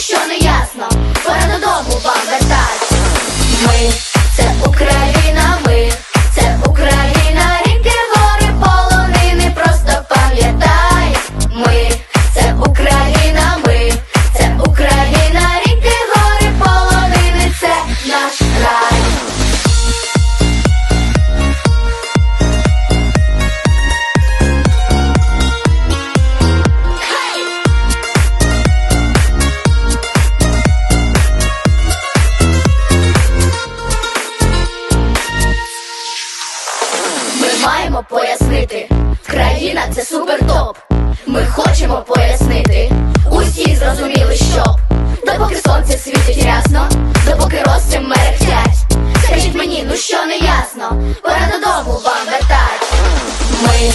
що не ясно, пора додому вам. маємо пояснити. Країна це супер топ. Ми хочемо пояснити. Усі зрозуміли, що допоки сонце світить рясно, допоки розцем мерехтять. Скажіть мені, ну що не ясно, пора додому вам вертать. Ми